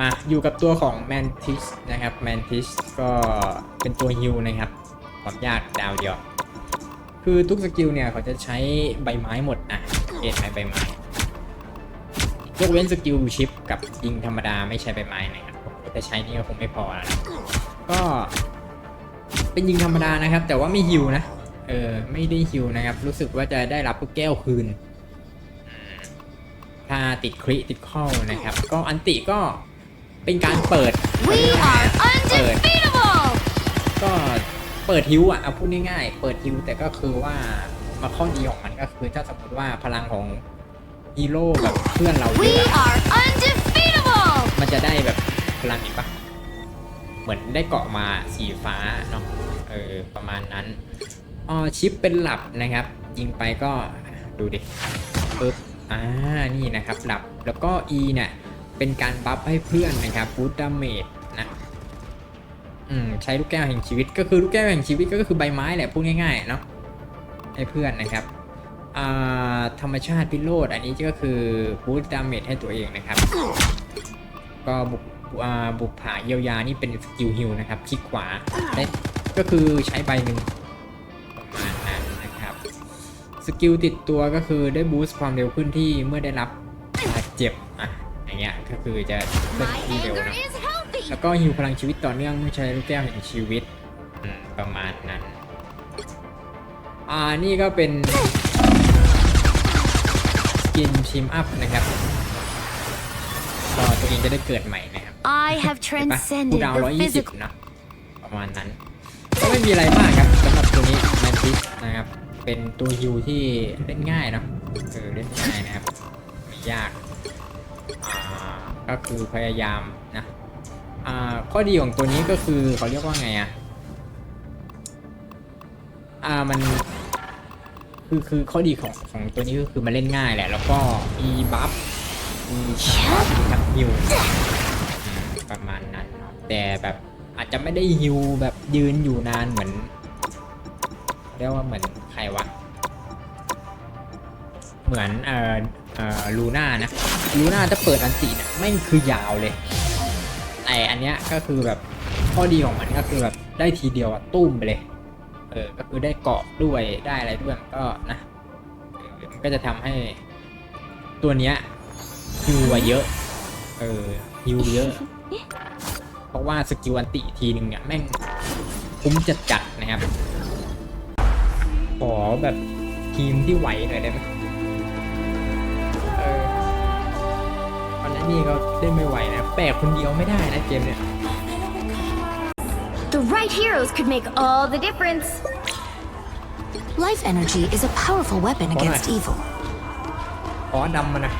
มาอยู่กับตัวของ Mantis นะครับ Mantis ก็เป็นตัวฮิวนะครับความยากดาวเดียว คือทุกสกิลเนี่ยเขาจะใช้ใบไม้หมดอะเอ็นใช้ใบไม้ยกเว้นสกิลชิปกับยิงธรรมดาไม่ใช้ใบไม้นะครับแต่ใช้นี่ก็คงไม่พอแล้วนะก็เป็นยิงธรรมดานะครับ แต่ว่าไม่ฮิวนะเออไม่ได้ฮิวนะครับ รู้สึกว่าจะได้รับลูกแก้วคืน ถ้าติดคริติดข้านะครับ ก็อันติก็ เป็นการเปิด We are เปิด undefeatable! ก็เปิดฮิวอะเอาพูดง่ายๆ เปิดฮิวแต่ก็คือว่ามาข้อดีของมันก็คือถ้าสมมติว่าพลังของฮีโร่แบบเพื่อนเราเย We อะอะ are undefeatable! มันจะได้แบบพลังอีกปะเหมือนได้เกาะมาสีฟ้าเนาะ เออ ประมาณนั้น อ๋อ ชิปเป็นหลับนะครับ ยิงไปก็ดูดิปึ๊บอ่า นี่นะครับ หลับ แล้วก็ E เนี่ย เป็นการบัฟให้เพื่อนนะครับบูตดาเมจนะอืมใช้ลูกแก้วแห่งชีวิตก็คือลูกแก้วแห่งชีวิตก็คือใบไม้แหละพูดง่ายๆเนาะให้เพื่อนนะครับอ่าธรรมชาติพิโรธอันนี้ก็คือบูตดาเมจให้ตัวเองนะครับ ก็บุกอ่าบุกผาเยียวยานี่เป็นสกิลฮิลนะครับคลิกขวาได้ก็คือใช้ใบหนึ่งประมาณนั้นนะครับสกิลติดตัวก็คือได้บูสต์ความเร็วขึ้นที่เมื่อได้รับบาดเจ็บอะ อย่างเงี้ยก็คือจะเคลื่อน My ที่เร็ว anger เนอะ is healthy! แล้วก็ฮิวพลังชีวิตต่อเนื่องเมื่อใช้ลูกแก้วแห่งชีวิตอืมประมาณนั้น อ่านี่ก็เป็นสกินทีมอัพนะครับก็ตัวเองจะได้เกิดใหม่นะครับ I have เห็นปะ transcended คูดาว the ร้อยยี่สิบ physical. นะประมาณนั้น ก็ไม่มีอะไรมากครับสำหรับตัวนี้แมนติสนะครับ เป็นตัวฮิวที่เล่นง่ายเนาะเออเล่นง่ายนะครับไม่ยากอ่า ก็คือพยายามนะอ่าข้อดีของตัวนี้ก็คือเขาเรียกว่าไงอะอ่ามันคือคือข้อดีของของตัวนี้ก็คือมันเล่นง่ายแหละ แล้วก็ e buff e กับฮิวประมาณนั้นแต่แบบอาจจะไม่ได้ฮิวแบบยืนอยู่นานเหมือนเรียกว่าเหมือนใครวะเหมือนอ่อเอ่อ ลูน่านะลูน่าจะเปิดอันตีเนี่ยไม่งคือยาวเลยแต่อันเนี้ยก็คือแบบข้อดีของมันก็คือแบบได้ทีเดียวอะตุ้มไปเลยเออก็คือได้เกาะด้วยได้อะไรด้วยมันก็นะมันก็จะทำให้ตัวเนี้ยฮิวเยอะเออฮิวเยอะ เพราะว่าสกิลอันติทีนึงเนี่ยแม่งคุ้มจัดจัดนะครับขอแบบทีมที่ไหวหน่อยได้ไหม นนั้นนี่ก็เล่นไม่ไหวนะ แปลกคนเดียวไม่ได้นะเกมเนี่ย The right heroes could make all the difference. Life energy is a powerful weapon against Alright. evil. ขอดำมาหน่อ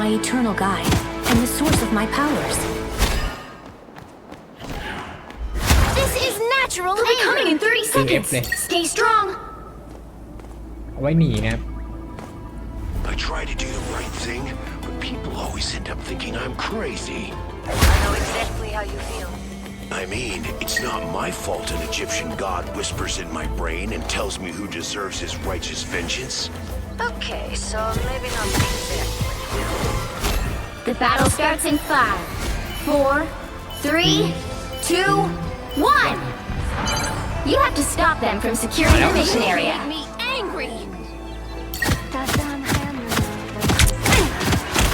my eternal guide and the source of my powers. This is natural They'll be coming in 30 seconds. seconds. Stay strong. เอาไว้หนีนะครับ I try to do the right thing, but people always end up thinking I'm crazy. I know exactly how you feel. I mean, it's not my fault an Egyptian god whispers in my brain and tells me who deserves his righteous vengeance. Okay, so maybe not exactly. The battle starts in five, four, three, two, one. You have to stop them from securing the mission area. me angry.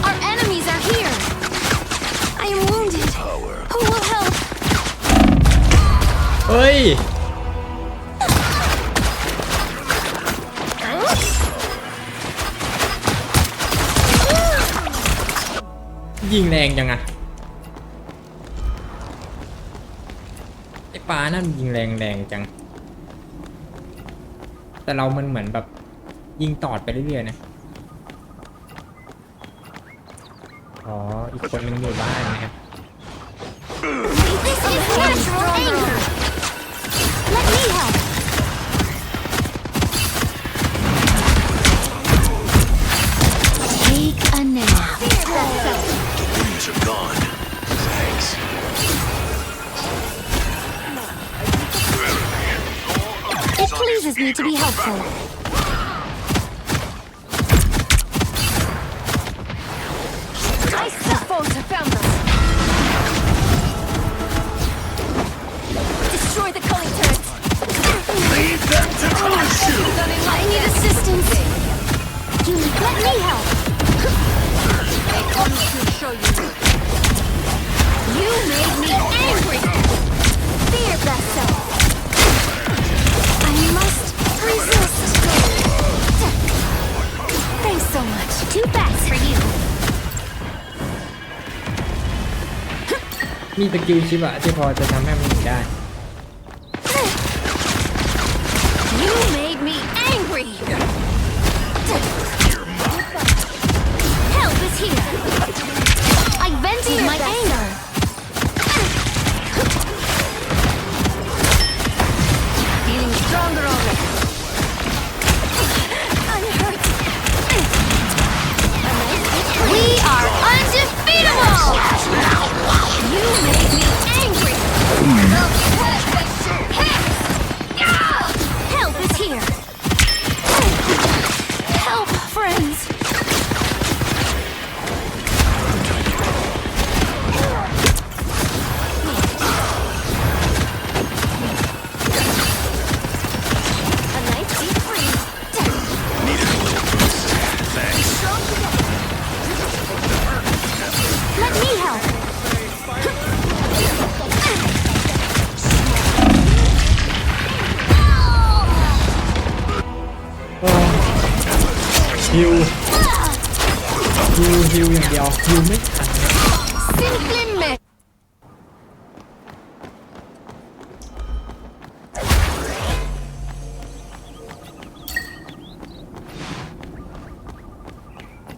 Our enemies are here. I am wounded. Power. Who will help? เยิงแรงจังอะไอ้ปลานั่นยิงแรงแรงจัง แต่เรามันเหมือนแบบยิงตอดไปเรื่อยๆนะ อ๋อ อีกคนนึงอยู่บ้านนะครับ มีสกิลชิบะที่พอจะทำให้มันหนีได้ You made me angry.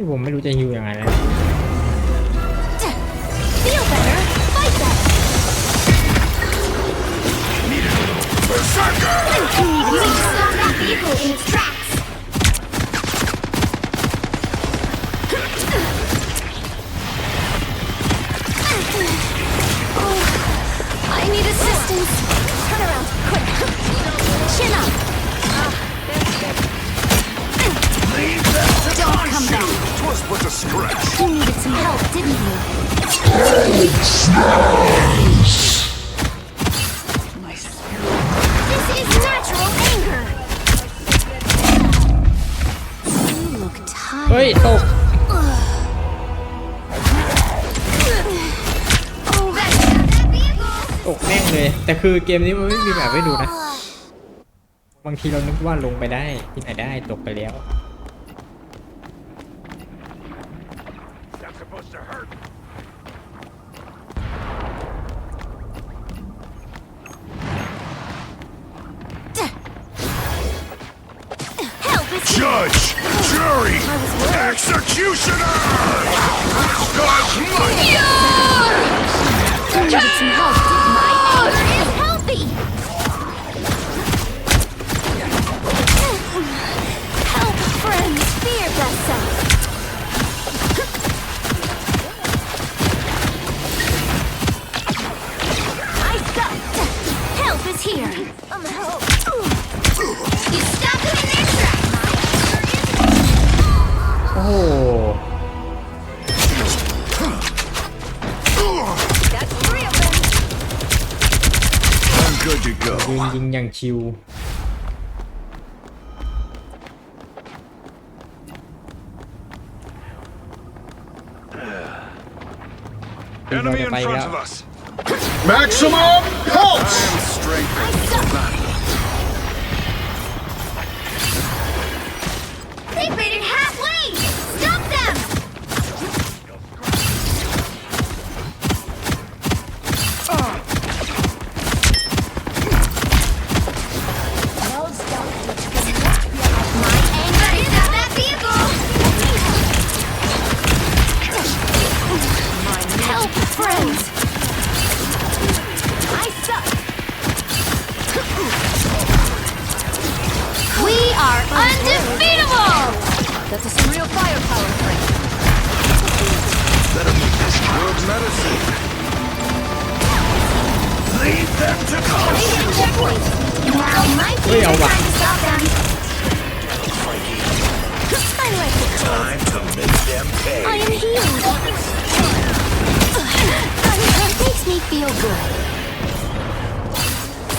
ที่ผมไม่รู้จะฮิวยังไงแล้ว Feel better. Fight better. Berserker! We need to stop that vehicle in its tracks. Consume! back. Twas but a scratch. You needed some help, didn't you? This is natural anger. You look เฮ้ย tired. ตก Oh, that's ตกแม่งเลย แต่คือเกมนี้มันไม่มีแบบให้ดูนะ บางทีเรานึกว่าลงไปได้ที่ไหนได้ตกไปแล้ว Executioner! Does much! อย่างชิว Enemy in Bye, front yeah. of us. Maximum pulse! They made it halfway! Stop undefeatable! That's some real firepower, friend. Good medicine. Leave them to consume! Checkpoint! Now might be Ui, a ông good bà. time to stop them. I like it. Time to make them pay. I am healed. That makes me feel good.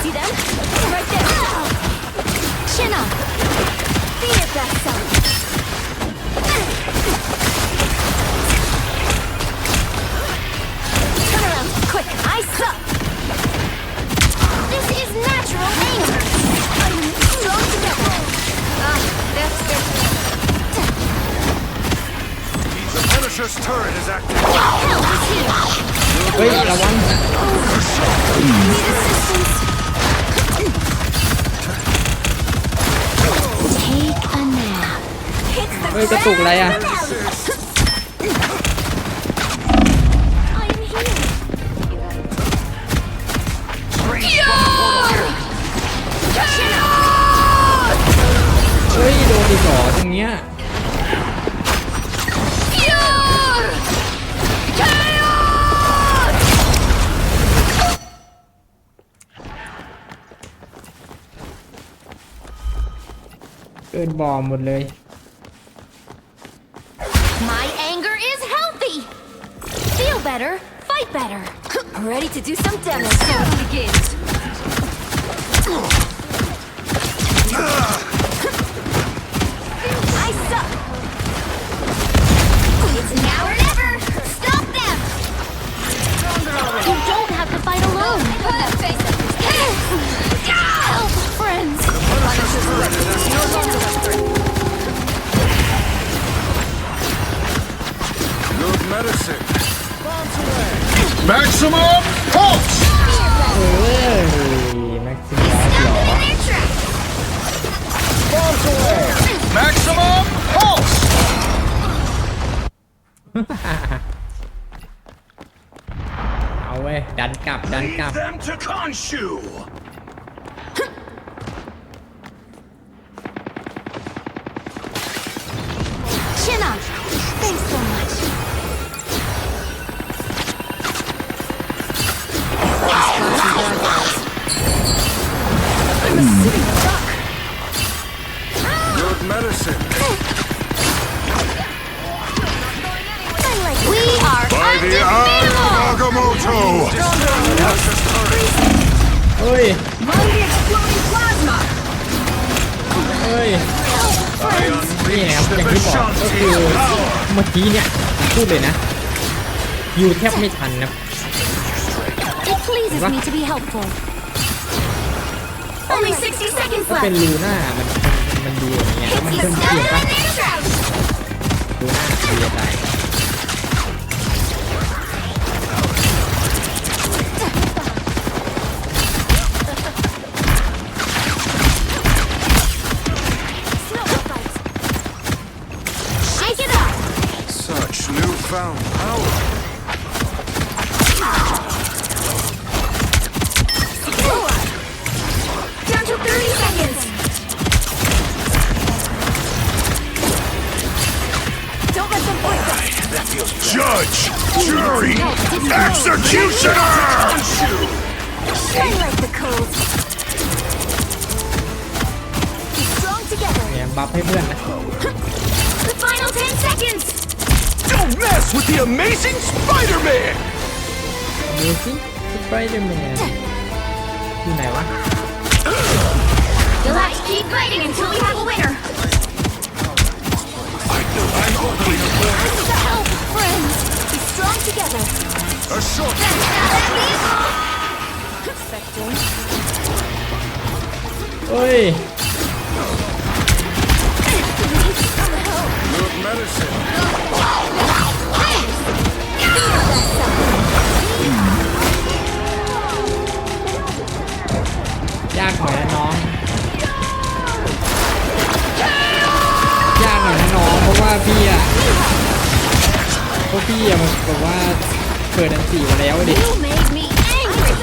See them? Right there. Chin up. กระตุกอะไรอะเฮ้ยโดนอีกเหรอตรงเนี้ยเกินบอมหมดเลย better, fight better. Ready to do some damage. So begins. I suck. It's now or never. Stop them. You don't have to fight alone. Help, friends. Good medicine. Maximum pulse! เฮ้ยแม็กซิมัสเหรอ Maximum pulse! เอาเว้ย ดันกลับ ดันกลับ Lead them to Khonshu. medicine. I like we are By the eye of Agamotto! เฮ้ย Mighty exploding plasma. เฮ้ย นี่นะครับอย่างที่บอกก็คือเมื่อกี้เนี่ยพูดเลยนะยูแทบไม่ทันนะ It pleases me to be helpful. Only 60 seconds ถ้าเป็น left. ลูน่ามัน มันดูอย่างเงี้ยแล้วมัน You เพิ่ม stop เพียง them ปะ Jury! Executioner! I like the cold. Be strong together. เนี่ยบัฟให้เพื่อนนะ The final 10 seconds. Don't mess with the amazing Spider-Man! ดูสิสไปเดอร์แมนอยู่ไหนวะ You'll have to keep fighting until we have a winner. Help, friends. Be strong together. A short Expecting. เฮ้ย good medicine. ยากหน่อยนะน้อง ยากหน่อยนะน้องเพราะว่าพี่อะเพราะพี่อะมันแบบว่าเปิดอันสี่มาแล้วดิ You made me angry.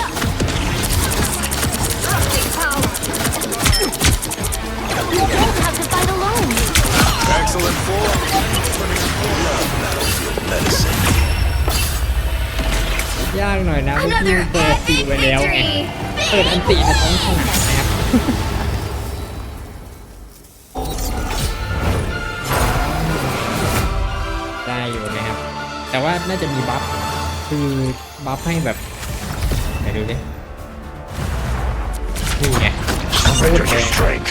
You don't have to fight alone. Excellent form. ยากหน่อยนะเพราะพี่ Another เปิดสี่ epic ไว้แล้วไง victory. เปิดอันตีในท้องสนามนะครับ แต่ว่าน่าจะมีบัฟคือบัฟให้แบบไหนดูดินี่ไง Surrender your strength.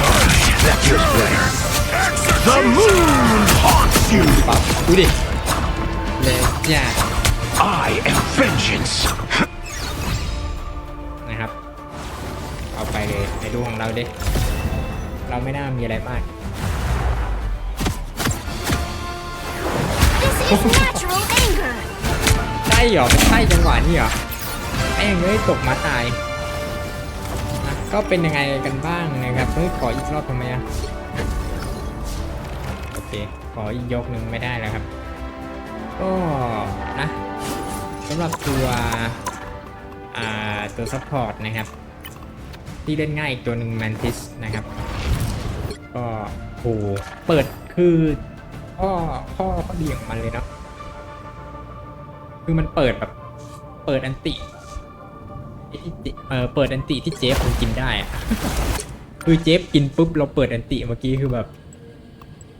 Alright, that feels better. The moon haunts you! บัฟดูดิเลยจ้า I am vengeance! นะครับ เอาไปเลยในดูของเราดิเราไม่น่ามีอะไรมาก ใช่เหรอมันใช่จังหวะนี้เหรอแม่งเอ้ยตกมาตายอะก็เป็นยังไงกันบ้างนะครับเฮ้ยขออีกรอบทำไมอะโอเคขออีกยกหนึ่งไม่ได้แล้วครับก็นะสำหรับตัวอ่าตัวซัพพอร์ตนะครับ ที่เล่นง่ายอีกตัวหนึ่งแมนทิสนะครับ ก็โหเปิดคือข้อข้อข้อดีของมันเลยเนาะ คือมันเปิดแบบ เปิดอันติที่เออเปิดอันติที่เจฟมันกินได้อะคือเจฟกินปุ๊บเราเปิดอันติเมื่อกี้คือแบบ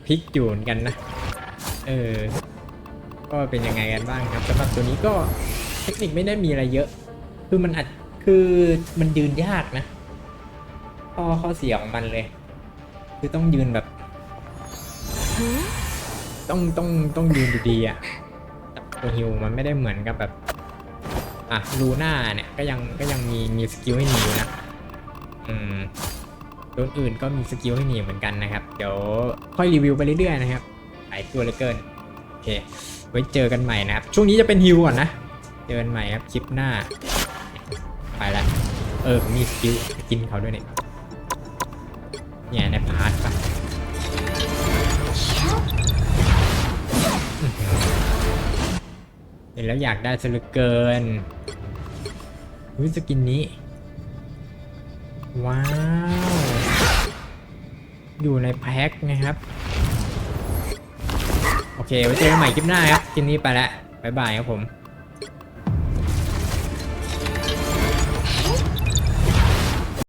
พลิกอยู่เหมือนกันนะ เออ ก็เป็นยังไงกันบ้างครับสำหรับตัวนี้ก็เทคนิคไม่ได้มีอะไรเยอะ คือมันอาจคือมันยืนยากนะข้อข้อเสียของมันเลย คือต้องยืนแบบ ต้องต้องต้องยืนดีๆอะ ตัวฮิวมันไม่ได้เหมือนกับแบบอะลูน่าเนี่ยก็ยังก็ยังมีมีสกิลให้หนีอยู่นะอืมตัวอื่นก็มีสกิลให้หนีเหมือนกันนะครับ เดี๋ยวค่อยรีวิวไปเรื่อยๆนะครับหลายตัวเหลือเกินโอเค ไว้เจอกันใหม่นะครับ ช่วงนี้จะเป็นฮิวก่อนนะ เจอกันใหม่ครับคลิปหน้า ไปละเออผมมีสกิลกินเขาด้วยเนี่ยเนี่ยในพาร์ทปะ นแล้วอยากได้ซะเหลือเกินหุ้ยสกินนี้ ว้าว อยู่ในแพ็คนะครับ โอเค ไว้เจอกันใหม่คลิปหน้าครับคลิปนี้ไปแล้วบ๊ายบายครับผม